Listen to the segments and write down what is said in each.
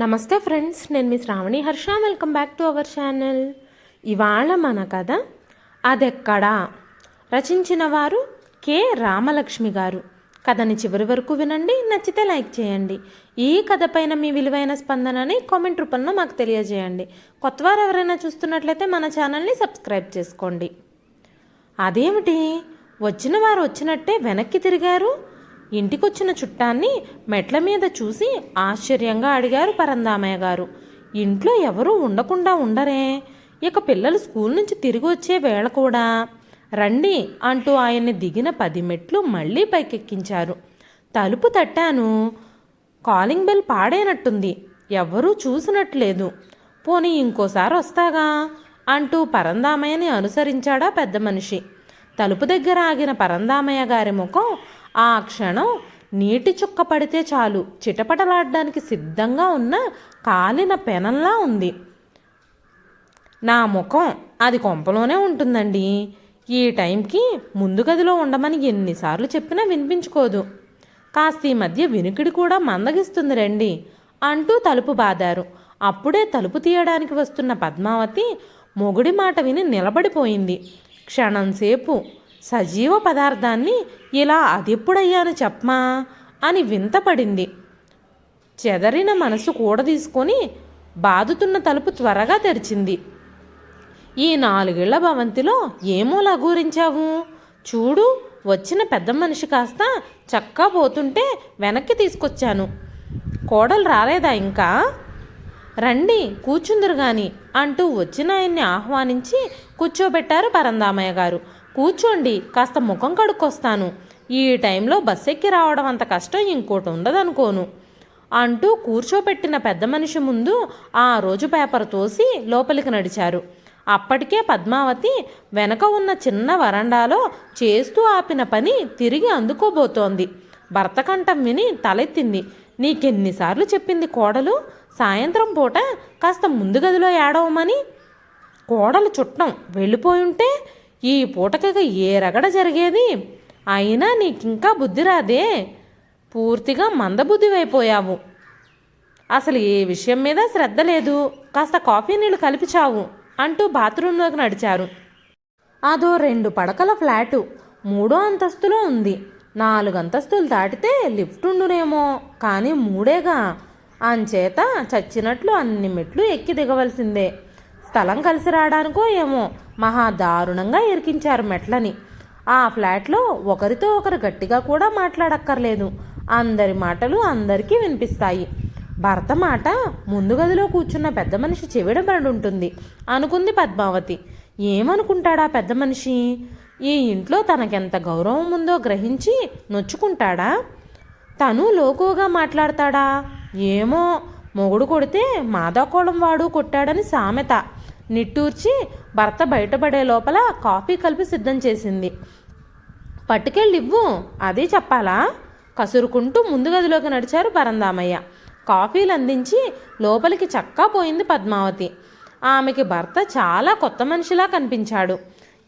నమస్తే ఫ్రెండ్స్ నేను మీ Shravani Harsha. Welcome back to our channel. ఇవాళ మన కథ అదెక్కడా? రచించిన వారు కె. రామలక్ష్మి గారు. కథని చివరి వరకు వినండి నచ్చితే లైక్ చేయండి. ఈ కథ పైన మీ విలువైన స్పందనని కామెంట్ రూపంలో మాకు తెలియజేయండి. కొత్తవారు ఎవరైనా చూస్తున్నట్లయితే మన ఛానల్ని సబ్స్క్రైబ్ చేసుకోండి. అదేమిటి? వచ్చిన వారు వచ్చినట్టే వెనక్కి తిరిగారు ఇంటికొచ్చిన చుట్టాన్ని మెట్ల మీద చూసి ఆశ్చర్యంగా అడిగారు పరందామయ్య గారు. ఇంట్లో ఎవరూ ఉండకుండా ఉండరే. ఇక పిల్లలు స్కూల్ నుంచి తిరిగి వచ్చే వేళ కూడా. రండి అంటూ ఆయన్ని దిగిన పది మెట్లు మళ్ళీ పైకెక్కించారు. తలుపు తట్టాను. Calling bell పాడైనట్టుంది. ఎవ్వరూ చూసినట్లేదు. పోనీ ఇంకోసారి వస్తాగా? అంటూ పరందామయ్యని అనుసరించాడా పెద్ద మనిషి. తలుపు దగ్గర ఆగిన పరందామయ్య గారి ముఖం ఆ క్షణం నీటి చుక్క పడితే చాలు. చిటపటలాడడానికి సిద్ధంగా ఉన్న కాలిన పెనంలా ఉంది. నా ముఖం అది కొంపలోనే ఉంటుందండి. ఈ టైంకి ముందు గదిలో ఉండమని ఎన్నిసార్లు చెప్పినా వినిపించుకోదు. కాస్త ఈ మధ్య వినికిడి కూడా మందగిస్తుంది రండి అంటూ తలుపు బాదారు. అప్పుడే తలుపు తీయడానికి వస్తున్న పద్మావతి మొగుడి మాట విని నిలబడిపోయింది. క్షణంసేపు సజీవ పదార్థాన్ని ఇలా అదెప్పుడయ్యాను చెప్పమా? అని వింతపడింది. చెదరిన మనసు కూడా తీసుకొని బాదుతున్న తలుపు త్వరగా తెరిచింది. ఈ నాలుగేళ్ళ భవంతిలో ఏమో లగూరించావు చూడు వచ్చిన పెద్ద మనిషి కాస్త చక్కా పోతుంటే వెనక్కి తీసుకొచ్చాను. కోడలు రాలేదా ఇంకా? రండి కూర్చుందరు గాని అంటూ వచ్చిన ఆయన్ని ఆహ్వానించి కూర్చోబెట్టారు పరందామయ్య గారు. కూర్చోండి కాస్త ముఖం కడుక్కొస్తాను. ఈ టైంలో బస్ ఎక్కి రావడం అంత కష్టం ఇంకోటి ఉండదనుకోను. అంటూ కూర్చోపెట్టిన పెద్ద మనిషి ముందు ఆ రోజు పేపర్ తోసి లోపలికి నడిచారు. అప్పటికే పద్మావతి వెనక ఉన్న చిన్న వరండాలో చేస్తూ ఆపిన పని తిరిగి అందుకోబోతోంది. భర్త కంఠం విని తలెత్తింది. నీకెన్నిసార్లు చెప్పింది కోడలు? సాయంత్రం పూట కాస్త ముందు గదిలో ఏడవమని? కోడలు చుట్టం వెళ్ళిపోయి ఉంటే ఈ పూటకగా ఏ రగడ జరిగేది? అయినా నీకింకా బుద్ధి రాదే. పూర్తిగా మందబుద్ధివైపోయావు. అసలు ఏ విషయం మీద శ్రద్ధ లేదు. కాస్త కాఫీ నీళ్ళు కలిపి చావు అంటూ బాత్రూంలోకి నడిచారు. అదో రెండు పడకల ఫ్లాటు మూడో అంతస్తులో ఉంది. నాలుగు అంతస్తులు దాటితే లిఫ్ట్ ఉండునేమో. కానీ మూడేగా. అంచేత చచ్చినట్లు అన్ని మెట్లు ఎక్కి దిగవలసిందే. స్థలం కలిసి రావడానికో ఏమో. మహా దారుణంగా ఇరికించారు మెట్లని. ఆ ఫ్లాట్లో ఒకరితో ఒకరు గట్టిగా కూడా మాట్లాడక్కర్లేదు. అందరి మాటలు అందరికీ వినిపిస్తాయి. భర్త మాట ముందు గదిలో కూర్చున్న పెద్ద మనిషి చెవిడబడి ఉంటుంది అనుకుంది పద్మావతి. ఏమనుకుంటాడా పెద్ద మనిషి? ఈ ఇంట్లో తనకెంత గౌరవం ఉందో గ్రహించి నొచ్చుకుంటాడా? తను లోకువగా మాట్లాడతాడా? ఏమో మొగుడు కొడితే మాదాకోళం వాడు కొట్టాడని సామెత. నిట్టూర్చి భర్త బయటపడే లోపల కాఫీ కలిపి సిద్ధం చేసింది. పట్టుకెళ్ళివ్వు అదే చెప్పాలా? కసురుకుంటూ ముందు గదిలోకి నడిచారు పరందామయ్య. కాఫీలు అందించి లోపలికి చక్కా పోయింది పద్మావతి. ఆమెకి భర్త చాలా కొత్త మనిషిలా కనిపించాడు.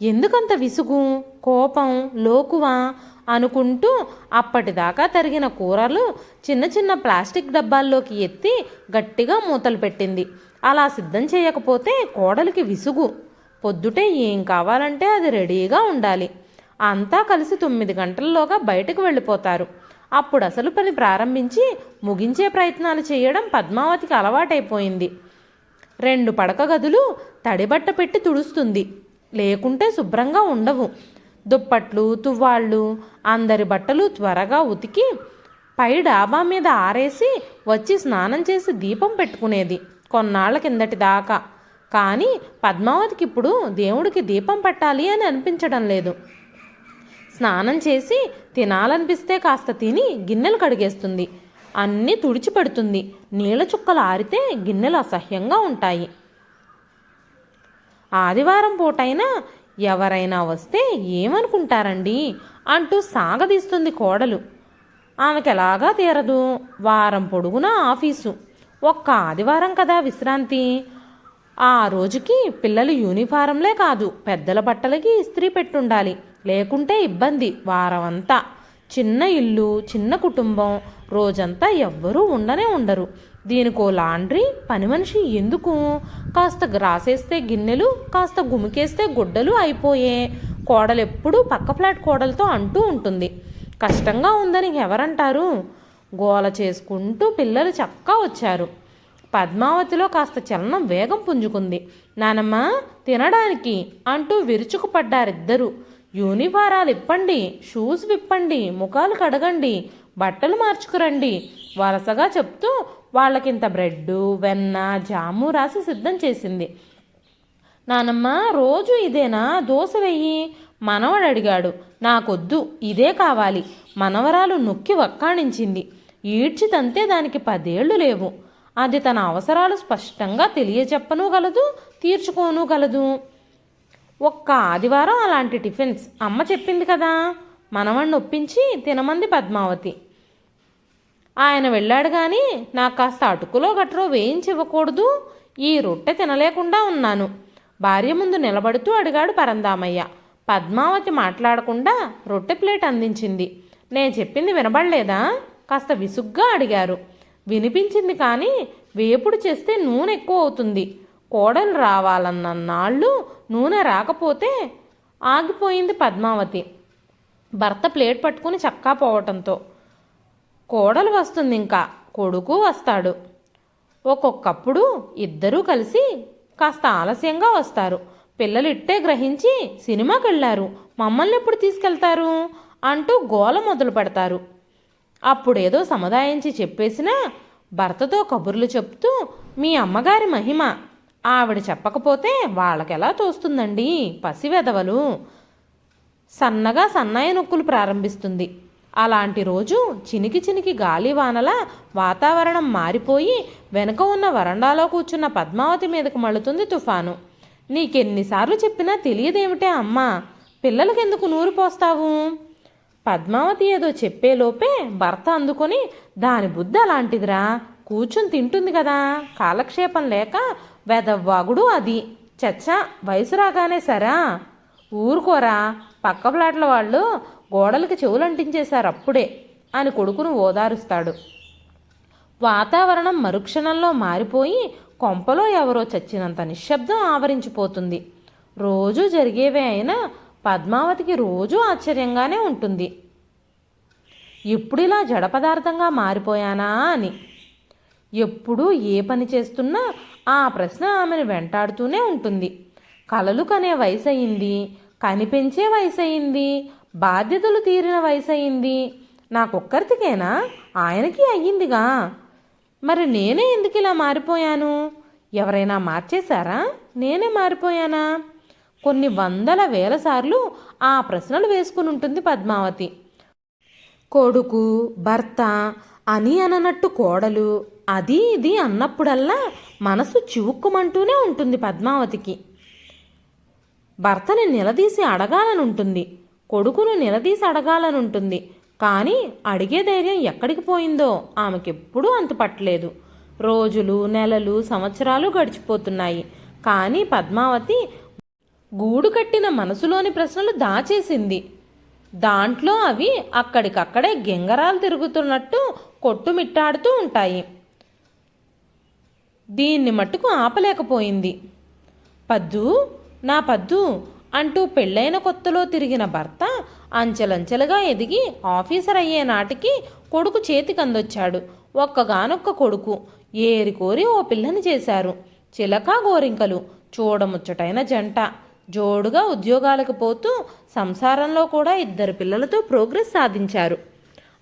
ఎందుకంత విసుగు కోపం లోకువా? అనుకుంటూ అప్పటిదాకా తరిగిన కూరలు చిన్న చిన్న ప్లాస్టిక్ డబ్బాల్లోకి ఎత్తి గట్టిగా మూతలు పెట్టింది. అలా సిద్ధం చేయకపోతే కోడలికి విసుగు. పొద్దుటే ఏం కావాలంటే అది రెడీగా ఉండాలి. అంతా కలిసి తొమ్మిది గంటల్లోగా బయటకు వెళ్ళిపోతారు. అప్పుడు అసలు పని ప్రారంభించి ముగించే ప్రయత్నాలు చేయడం పద్మావతికి అలవాటైపోయింది. రెండు పడక గదులు తడిబట్ట పెట్టి తుడుస్తుంది. లేకుంటే శుభ్రంగా ఉండవు. దుప్పట్లు తువ్వాళ్ళు అందరి బట్టలు త్వరగా ఉతికి పై డాబా మీద ఆరేసి వచ్చి స్నానం చేసి దీపం పెట్టుకునేది. కొన్నాళ్ళ కిందటి దాకా. కానీ పద్మావతికి ఇప్పుడు దేవుడికి దీపం పట్టాలి అని అనిపించడం లేదు. స్నానం చేసి తినాలనిపిస్తే కాస్త తిని గిన్నెలు కడిగేస్తుంది. అన్నీ తుడిచిపెడుతుంది నీళ్ళ చుక్కలు ఆరితే గిన్నెలు అసహ్యంగా ఉంటాయి. ఆదివారం పూటైనా ఎవరైనా వస్తే ఏమనుకుంటారండి? అంటూ సాగదీస్తుంది కోడలు. ఆమెకెలాగా తీరదు. వారం పొడుగునా ఆఫీసు. ఒక్క ఆదివారం కదా విశ్రాంతి. ఆ రోజుకి పిల్లలు యూనిఫారంలే కాదు పెద్దల బట్టలకి ఇస్త్రీ పెట్టుండాలి. లేకుంటే ఇబ్బంది వారమంతా చిన్న ఇల్లు చిన్న కుటుంబం రోజంతా ఎవ్వరూ ఉండనే ఉండరు. దీనికో లాండ్రీ పని మనిషి ఎందుకు? కాస్త గ్రాసేస్తే గిన్నెలు కాస్త గుమికేస్తే గుడ్డలు అయిపోయే. కోడలు ఎప్పుడూ పక్క ఫ్లాట్ కోడలతో అంటూ ఉంటుంది. కష్టంగా ఉందని ఎవరంటారు? గోల చేసుకుంటూ పిల్లలు చక్కా వచ్చారు. పద్మావతిలో కాస్త చలనం వేగం పుంజుకుంది. నానమ్మ తినడానికి అంటూ విరుచుకుపడ్డారిద్దరూ. యూనిఫారాలు ఇప్పండి షూస్ విప్పండి ముఖాలు కడగండి బట్టలు మార్చుకురండి వరసగా చెప్తూ వాళ్ళకింత బ్రెడ్డు వెన్న జాము రాసి సిద్ధం చేసింది. నానమ్మ రోజు ఇదేనా? దోశ వెయ్యి. మనవడు అడిగాడు నాకొద్దు ఇదే కావాలి. మనవరాలు నొక్కి వక్కాణించింది. ఈడ్చిదంతే దానికి పదేళ్ళు లేవు. అది తన అవసరాలు స్పష్టంగా తెలియచెప్పను గలదు తీర్చుకోను గలదు ఒక్క ఆదివారం అలాంటి టిఫిన్స్ అమ్మ చెప్పింది కదా? మనవణ్ణి ఒప్పించి తినమంది పద్మావతి. ఆయన వెళ్ళాడు కానీ నాకు కాస్త అటుకులో గట్రో వేయించివ్వకూడదు ఈ రొట్టె తినలేకుండా ఉన్నాను. భార్య ముందు నిలబడుతూ అడిగాడు పరందామయ్య. పద్మావతి మాట్లాడకుండా రొట్టె ప్లేట్ అందించింది. నేను చెప్పింది వినబడలేదా? కాస్త విసుగ్గా అడిగారు. వినిపించింది కానీ వేపుడు చేస్తే నూనె ఎక్కువ అవుతుంది. కోడలు రావాలన్న నాళ్ళు నూనె రాకపోతే ఆగిపోయింది పద్మావతి. భర్త ప్లేట్ పట్టుకుని చక్కా పోవటంతో. కోడలు వస్తుంది ఇంకా కొడుకు వస్తాడు. ఒక్కొక్కప్పుడు ఇద్దరూ కలిసి కాస్త ఆలస్యంగా వస్తారు. పిల్లలు ఇట్టే గ్రహించి సినిమాకి వెళ్ళారు మమ్మల్ని ఎప్పుడు తీసుకెళ్తారు? అంటూ గోల మొదలు పెడతారు అప్పుడేదో సముదాయించి చెప్పేసినా భర్తతో కబుర్లు చెప్తూ మీ అమ్మగారి మహిమ. ఆవిడ చెప్పకపోతే వాళ్ళకెలా తోస్తుందండి పసివెదవలు సన్నగా సన్నాయి నొక్కులు ప్రారంభిస్తుంది. అలాంటి రోజు చినికి చినికి గాలి వానల వాతావరణం మారిపోయి వెనుక ఉన్న వరండాలో కూర్చున్న పద్మావతి మీదకు మళ్ళుతుంది తుఫాను. నీకెన్నిసార్లు చెప్పినా తెలియదేమిటే అమ్మా. పిల్లలకెందుకు నూరు పోస్తావు? పద్మావతి ఏదో చెప్పేలోపే భర్త అందుకొని దాని బుద్ధి అలాంటిదిరా. కూర్చుని తింటుంది కదా. కాలక్షేపం లేక వెదవ్వాగుడు అది. చచ్చా వయసు రాగానే సరా. ఊరుకోరా పక్క ప్లాట్ల వాళ్ళు గోడలకి చెవులు అంటించేశారు అప్పుడే అని కొడుకును ఓదారుస్తాడు. వాతావరణం మరుక్షణంలో మారిపోయి కొంపలో ఎవరో చచ్చినంత నిశ్శబ్దం ఆవరించిపోతుంది. రోజూ జరిగేవే అయినా పద్మావతికి రోజూ ఆశ్చర్యంగానే ఉంటుంది. ఎప్పుడిలా జడ పదార్థంగా మారిపోయానా అని. ఎప్పుడూ ఏ పని చేస్తున్నా ఆ ప్రశ్న ఆమెను వెంటాడుతూనే ఉంటుంది. కలలు కనే వయసు అయింది కనిపించే వయసు అయింది బాధ్యతలు తీరిన వయసు అయింది నాకొక్కరితికేనా? ఆయనకి అయ్యిందిగా. మరి నేనే ఎందుకు ఇలా మారిపోయాను? ఎవరైనా మార్చేశారా? నేనే మారిపోయానా? కొన్ని వందల వేల సార్లు ఆ ప్రశ్నలు వేసుకుని ఉంటుంది పద్మావతి. కొడుకు భర్త అని అననట్టు కోడలు అది ఇది అన్నప్పుడల్లా మనసు చివుక్కుమంటూనే ఉంటుంది పద్మావతికి. భర్తని నిలదీసి అడగాలనుంటుంది కొడుకును నిలదీసి అడగాలనుంటుంది కానీ అడిగే ధైర్యం ఎక్కడికి పోయిందో ఆమెకెప్పుడూ అంతుపట్టలేదు రోజులు నెలలు సంవత్సరాలు గడిచిపోతున్నాయి కానీ పద్మావతి గూడు కట్టిన మనసులోని ప్రశ్నలు దాచేసింది. దాంట్లో అవి అక్కడికక్కడే గింగరాలు తిరుగుతున్నట్టు కొట్టుమిట్టాడుతూ ఉంటాయి. దీన్ని మట్టుకు ఆపలేకపోయింది. పద్దు నా పద్దు అంటూ పెళ్ళైన కొత్తలో తిరిగిన భర్త అంచెలంచెలుగా ఎదిగి ఆఫీసర్ అయ్యే నాటికి కొడుకు చేతికందొచ్చాడు. ఒక్కగానొక్క కొడుకు ఏరికోరి ఓ పిల్లని చేశారు. చిలక గోరింకలు చూడముచ్చటైన జంట. జోడుగా ఉద్యోగాలకు పోతూ సంసారంలో కూడా ఇద్దరు పిల్లలతో ప్రోగ్రెస్ సాధించారు.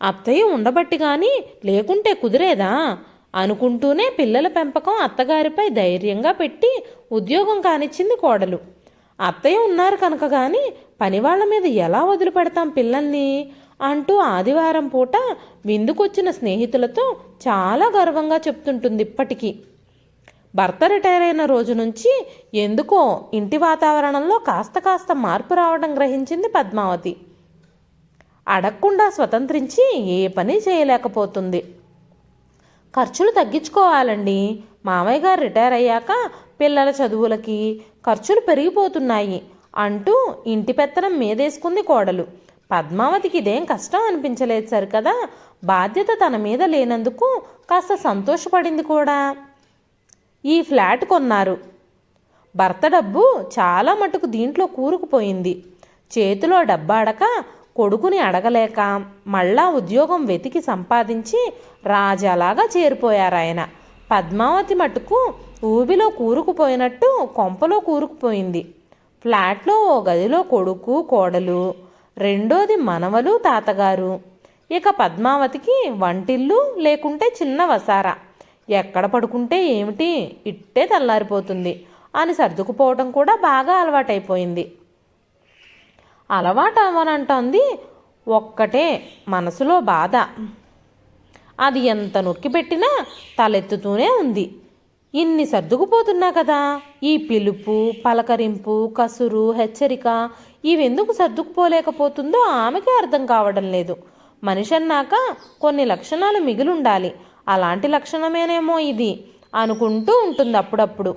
అత్తయ్య ఉండబట్టి కానీ లేకుంటే కుదిరేదా? అనుకుంటూనే పిల్లల పెంపకం అత్తగారిపై ధైర్యంగా పెట్టి ఉద్యోగం కానిచ్చింది కోడలు. అత్తయ్య ఉన్నారు కనుక కానీ పనివాళ్ళ మీద ఎలా వదిలిపెడతాం పిల్లల్ని? అంటూ ఆదివారం పూట విందుకొచ్చిన స్నేహితులతో చాలా గర్వంగా చెప్తుంటుంది ఇప్పటికీ. భర్త రిటైర్ అయిన రోజు నుంచి ఎందుకో ఇంటి వాతావరణంలో కాస్త కాస్త మార్పు రావడం గ్రహించింది పద్మావతి. అడగకుండా స్వతంత్రించి ఏ పని చేయలేకపోతుంది. ఖర్చులు తగ్గించుకోవాలండి. మామయ్య గారు రిటైర్ అయ్యాక పిల్లల చదువులకి ఖర్చులు పెరిగిపోతున్నాయి అంటూ ఇంటి పెత్తనం మీదేసుకుంది కోడలు. పద్మావతికి ఇదేం కష్టం అనిపించలేదు సరికదా? బాధ్యత తన మీద లేనందుకు కాస్త సంతోషపడింది కూడా. ఈ ఫ్లాట్ కొన్నారు. భర్త డబ్బు చాలా మటుకు దీంట్లో కూరుకుపోయింది. చేతిలో డబ్బాడక కొడుకుని అడగలేక మళ్ళా ఉద్యోగం వెతికి సంపాదించి రాజాలాగా చేరిపోయారాయన. పద్మావతి మటుకు ఊబిలో కూరుకుపోయినట్టు కొంపలో కూరుకుపోయింది. ఫ్లాట్లో ఓ గదిలో కొడుకు కోడలు రెండోది మనవలు తాతగారు. ఇక పద్మావతికి వంటిల్లు లేకుంటే చిన్న వసారా. ఎక్కడ పడుకుంటే ఏమిటి? ఇట్టే తెల్లారిపోతుంది అని సర్దుకుపోవటం కూడా బాగా అలవాటైపోయింది. అలవాటు అవ్వనంటోంది ఒక్కటే మనసులో బాధ. అది ఎంత నొక్కి పెట్టినా తలెత్తుతూనే ఉంది. ఇన్ని సర్దుకుపోతున్నా కదా ఈ పిలుపు పలకరింపు కసురు హెచ్చరిక ఇవెందుకు సర్దుకుపోలేకపోతుందో ఆమెకే అర్థం కావడం లేదు. మనిషి అన్నాక కొన్ని లక్షణాలు మిగిలుండాలి. అలాంటి లక్షణమేనేమో ఇది అనుకుంటూ ఉంటుంది అప్పుడప్పుడు.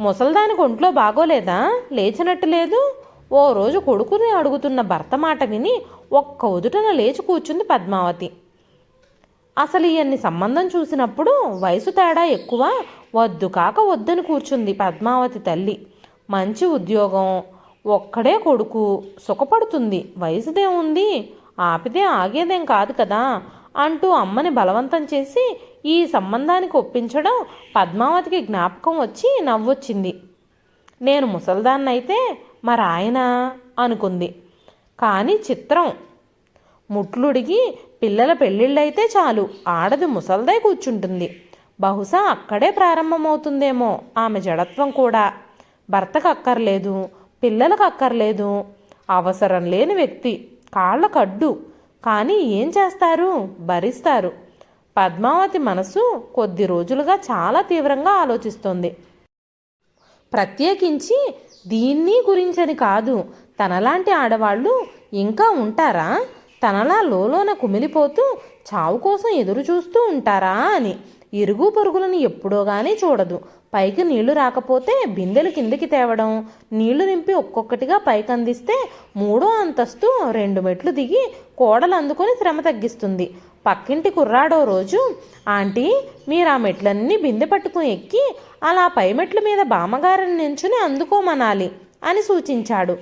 ముసల్దానికి ఒంట్లో బాగోలేదా? లేచినట్టు లేదు. ఓ రోజు కొడుకుని అడుగుతున్న భర్త మాట విని ఒక్క ఉదుటన లేచి కూర్చుంది పద్మావతి. అసలు ఇవన్ని సంబంధం చూసినప్పుడు వయసు తేడా ఎక్కువ వద్దు కాక వద్దని కూర్చుంది పద్మావతి తల్లి. మంచి ఉద్యోగం ఒక్కడే కొడుకు సుఖపడుతుంది. వయసుదేముంది? ఆపితే ఆగేదేం కాదు కదా. అంటూ అమ్మని బలవంతం చేసి ఈ సంబంధానికి ఒప్పించడం పద్మావతికి జ్ఞాపకం వచ్చి నవ్వొచ్చింది. నేను ముసల్దాన్నైతే మరి ఆయన అనుకుంది. కానీ చిత్రం. ముట్లుడిగి పిల్లల పెళ్ళిళ్ళైతే చాలు. ఆడది ముసల్దై కూర్చుంటుంది. బహుశా అక్కడే ప్రారంభమవుతుందేమో ఆమె జడత్వం కూడా. భర్తకు అక్కర్లేదు పిల్లలకు అక్కర్లేదు. అవసరం లేని వ్యక్తి. కాళ్ళ కడ్డు. కానీ ఏం చేస్తారు? భరిస్తారు. పద్మావతి మనసు కొద్ది రోజులుగా చాలా తీవ్రంగా ఆలోచిస్తోంది. ప్రత్యేకించి దీన్ని గురించని కాదు. తనలాంటి ఆడవాళ్ళు ఇంకా ఉంటారా? తనలా లోలోన కుమిలిపోతూ చావు కోసం ఎదురు చూస్తూ ఉంటారా అని. ఇరుగు పొరుగులను ఎప్పుడో కానీ చూడదు. పైకి నీళ్ళు రాకపోతే బిందెలు కిందికి తేవడం నీళ్ళు నింపి ఒక్కొక్కటిగా పైకి అందిస్తే మూడో అంతస్తు రెండు మెట్లు దిగి కోడలు అందుకొని శ్రమ తగ్గిస్తుంది. పక్కింటి కుర్రాడో రోజు ఆంటీ మీరు ఆ మెట్లన్నీ బిందె పట్టుకుని ఎక్కి అలా పై మెట్ల మీద బామ్మగారిని నించుని అందుకోమనాలి అని సూచించాడు.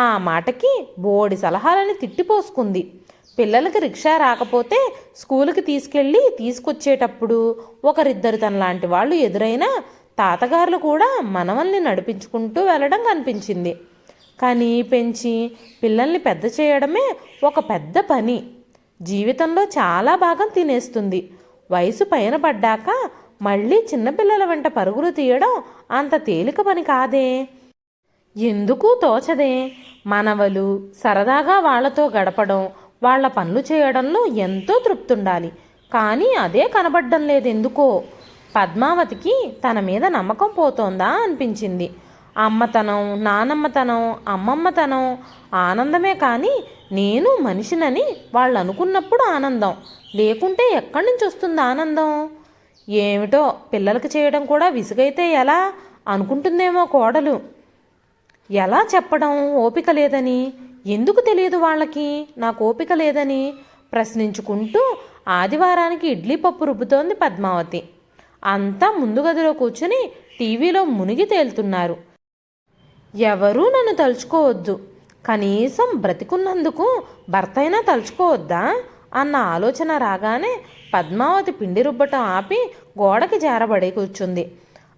ఆ మాటకి బోడి సలహాలని తిట్టిపోసుకుంది. పిల్లలకి రిక్షా రాకపోతే స్కూల్కి తీసుకెళ్ళి తీసుకొచ్చేటప్పుడు ఒకరిద్దరు తనలాంటి వాళ్ళు ఎదురైనా తాతగారులు కూడా మనవల్ని నడిపించుకుంటూ వెళ్ళడం కనిపించింది. కానీ పెంచి పిల్లల్ని పెద్ద చేయడమే ఒక పెద్ద పని. జీవితంలో చాలా భాగం తినేస్తుంది. వయసు పైన పడ్డాక మళ్ళీ చిన్నపిల్లల వెంట పరుగులు తీయడం అంత తేలిక పని కాదే? ఎందుకు తోచదే? మనవలు సరదాగా వాళ్ళతో గడపడం వాళ్ళ పనులు చేయడంలో ఎంతో తృప్తుండాలి. కానీ అదే కనబడడం లేదెందుకో? పద్మావతికి తన మీద నమ్మకం పోతోందా అనిపించింది. అమ్మతనం నానమ్మతనం అమ్మమ్మతనం ఆనందమే కానీ నేను మనిషినని వాళ్ళు అనుకున్నప్పుడు ఆనందం. లేకుంటే ఎక్కడి నుంచి వస్తుంది ఆనందం? ఏమిటో పిల్లలకి చేయడం కూడా విసుగైతే ఎలా? అనుకుంటుందేమో కోడలు. ఎలా చెప్పడం ఓపిక లేదని? ఎందుకు తెలియదు వాళ్ళకి? నాకు ఓపిక లేదని? ప్రశ్నించుకుంటూ ఆదివారానికి ఇడ్లీ పప్పు రుబ్బుతోంది పద్మావతి. అంతా ముందు గదిలో కూర్చుని టీవీలో మునిగి తేలుతున్నారు. ఎవరూ నన్ను తలుచుకోవద్దు. కనీసం బ్రతికున్నందుకు భర్త అయినా తలుచుకోవద్దా? అన్న ఆలోచన రాగానే పద్మావతి పిండి రుబ్బటం ఆపి గోడకి జారబడి కూర్చుంది.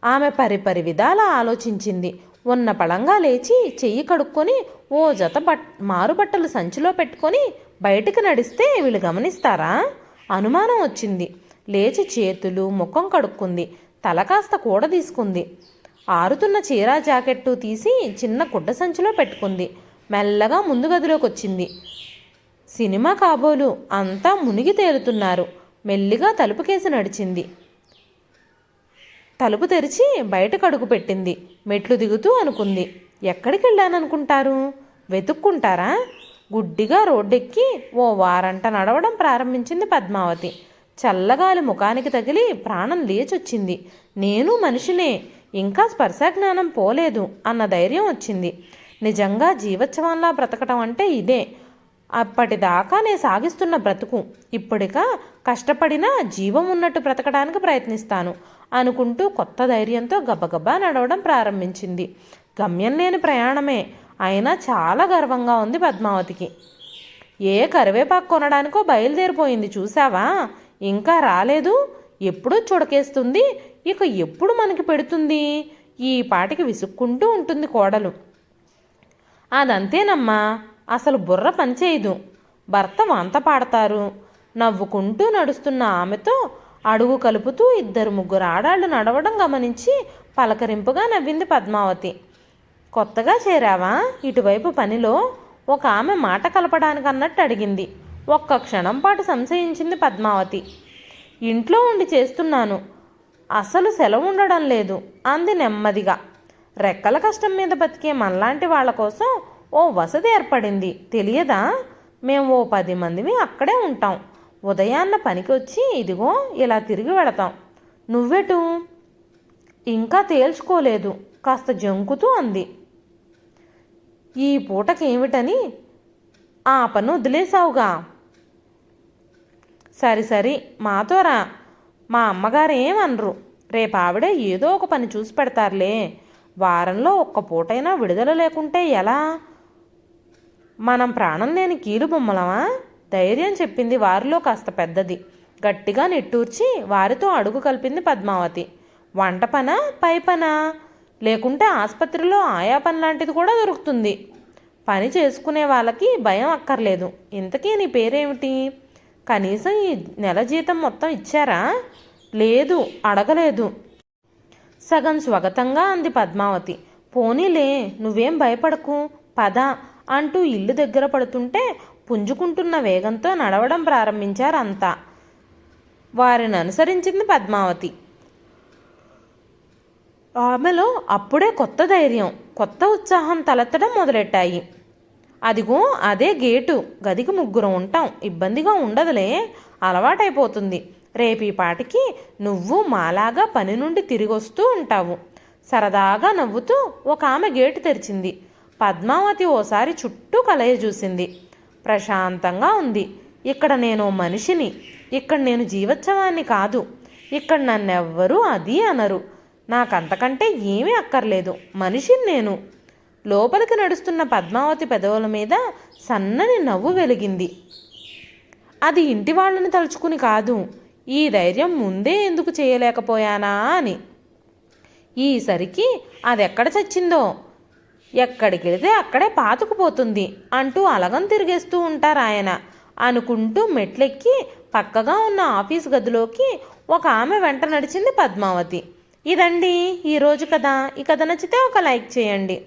ఆమె పరిపరి విధాల ఆలోచించింది. ఉన్న పళంగా లేచి చెయ్యి కడుక్కొని ఓ జత బట్ మారుబట్టలు సంచిలో పెట్టుకొని బయటికి నడిస్తే వీళ్ళు గమనిస్తారా? అనుమానం వచ్చింది. లేచి చేతులు ముఖం కడుక్కుంది. తల కాస్త కూడ తీసుకుంది ఆరుతున్న చీర జాకెట్టు తీసి చిన్న గుడ్డ సంచిలో పెట్టుకుంది. మెల్లగా ముందు గదిలోకి వచ్చింది సినిమా కాబోలు అంతా మునిగి తేలుతున్నారు. మెల్లిగా తలుపు కేసి నడిచింది. తలుపు తెరిచి బయటకు అడుగు పెట్టింది. మెట్లు దిగుతూ అనుకుంది. ఎక్కడికి వెళ్ళాననుకుంటారు వెతుక్కుంటారా? గుడ్డిగా రోడ్డెక్కి ఓ వారంట నడవడం ప్రారంభించింది పద్మావతి. చల్లగాలి ముఖానికి తగిలి ప్రాణం లేచొచ్చింది. నేను మనిషినే. ఇంకా స్పర్శజ్ఞానం పోలేదు అన్న ధైర్యం వచ్చింది. నిజంగా జీవోత్సవంలా బ్రతకటం అంటే ఇదే. అప్పటిదాకా నేను సాగిస్తున్న బ్రతుకు. ఇప్పటిక కష్టపడినా జీవం ఉన్నట్టు బ్రతకడానికి ప్రయత్నిస్తాను అనుకుంటూ కొత్త ధైర్యంతో గబగబా నడవడం ప్రారంభించింది. గమ్యం లేని ప్రయాణమే. అయినా చాలా గర్వంగా ఉంది పద్మావతికి. ఏ కరివేపాకు కొనడానికో బయలుదేరిపోయింది చూసావా ఇంకా రాలేదు? ఎప్పుడూ చుడకేస్తుంది? ఇక ఎప్పుడు మనకి పెడుతుంది? ఈ పాటికి విసుక్కుంటూ ఉంటుంది కోడలు. అదంతేనమ్మా అసలు బుర్ర పనిచేయదు భర్త వంత పాడతారు. నవ్వుకుంటూ నడుస్తున్న ఆమెతో అడుగు కలుపుతూ ఇద్దరు ముగ్గురు ఆడాళ్ళు నడవడం గమనించి పలకరింపుగా నవ్వింది పద్మావతి. కొత్తగా చేరావా? ఇటువైపు పనిలో ఒక ఆమె మాట కలపడానికి అన్నట్టు అడిగింది. ఒక్క క్షణం పాటు సంశయించింది పద్మావతి. ఇంట్లో ఉండి చేస్తున్నాను. అసలు సెలవు ఉండడం లేదు. అంది నెమ్మదిగా. రెక్కల కష్టం మీద బతికే మనలాంటి వాళ్ళ కోసం ఓ వసతి ఏర్పడింది. తెలియదా? మేము ఓ పది మందిమి అక్కడే ఉంటాం. ఉదయాన్న పనికి వచ్చి ఇదిగో ఇలా తిరిగి వెళతాం. నువ్వెటు? ఇంకా తేల్చుకోలేదు. కాస్త జంకుతూ అంది. ఈ పూటకేమిటని? ఆ పను వదిలేసావుగా సరి సరి మాతోరా మా అమ్మగారు ఏమనరు. రేపు ఆవిడ ఏదో ఒక పని చూసి పెడతారులే. వారంలో ఒక్క పూటైనా విడుదల లేకుంటే ఎలా? మనం ప్రాణం లేని కీలు బొమ్మలమా? ధైర్యం చెప్పింది వారిలో కాస్త పెద్దది. గట్టిగా నిట్టూర్చి వారితో అడుగు కలిపింది పద్మావతి. వంట పనా పై పనా? లేకుంటే ఆసుపత్రిలో ఆయా పని లాంటిది కూడా దొరుకుతుంది. పని చేసుకునే వాళ్ళకి భయం అక్కర్లేదు. ఇంతకీ నీ పేరేమిటి? కనీసం ఈ నెల జీతం మొత్తం ఇచ్చారా? లేదు అడగలేదు. సగం స్వగతంగా అంది పద్మావతి. పోనీలే నువ్వేం భయపడకు పద అంటూ ఇల్లు దగ్గర పడుతుంటే పుంజుకుంటున్న వేగంతో నడవడం ప్రారంభించారు అంతా వారిని అనుసరించింది పద్మావతి. ఆమెలో అప్పుడే కొత్త ధైర్యం కొత్త ఉత్సాహం తలెత్తడం మొదలెట్టాయి. అదిగో అదే గేటు. గదికి ముగ్గురు ఉంటాం. ఇబ్బందిగా ఉండదులే. అలవాటైపోతుంది. రేపీ పాటికి నువ్వు మాలాగా పని నుండి తిరిగి వస్తూ ఉంటావు. సరదాగా నవ్వుతూ ఒక ఆమె గేటు తెరిచింది. పద్మావతి ఓసారి చుట్టూ కలయ చూసింది. ప్రశాంతంగా ఉంది. ఇక్కడ నేను మనిషిని. ఇక్కడ నేను జీవోత్సవాన్ని కాదు. ఇక్కడ నన్నెవ్వరూ అది అనరు. నాకంతకంటే ఏమీ అక్కర్లేదు. మనిషిని నేను. లోపలికి నడుస్తున్న పద్మావతి పెదవుల మీద సన్నని నవ్వు వెలిగింది. అది ఇంటి వాళ్ళని తలుచుకుని కాదు ఈ ధైర్యం ముందే ఎందుకు చేయలేకపోయానా అని. ఈసరికి అది ఎక్కడ చచ్చిందో? ఎక్కడికి వెళితే అక్కడే పాతుకుపోతుంది అంటూ అలగం తిరిగేస్తూ ఉంటారు ఆయన. అనుకుంటూ మెట్లెక్కి పక్కగా ఉన్న ఆఫీస్ గదిలోకి ఒక ఆమె వెంట నడిచింది పద్మావతి. ఇదండి ఈరోజు కథ. ఈ కథ నచ్చితే ఒక లైక్ చేయండి.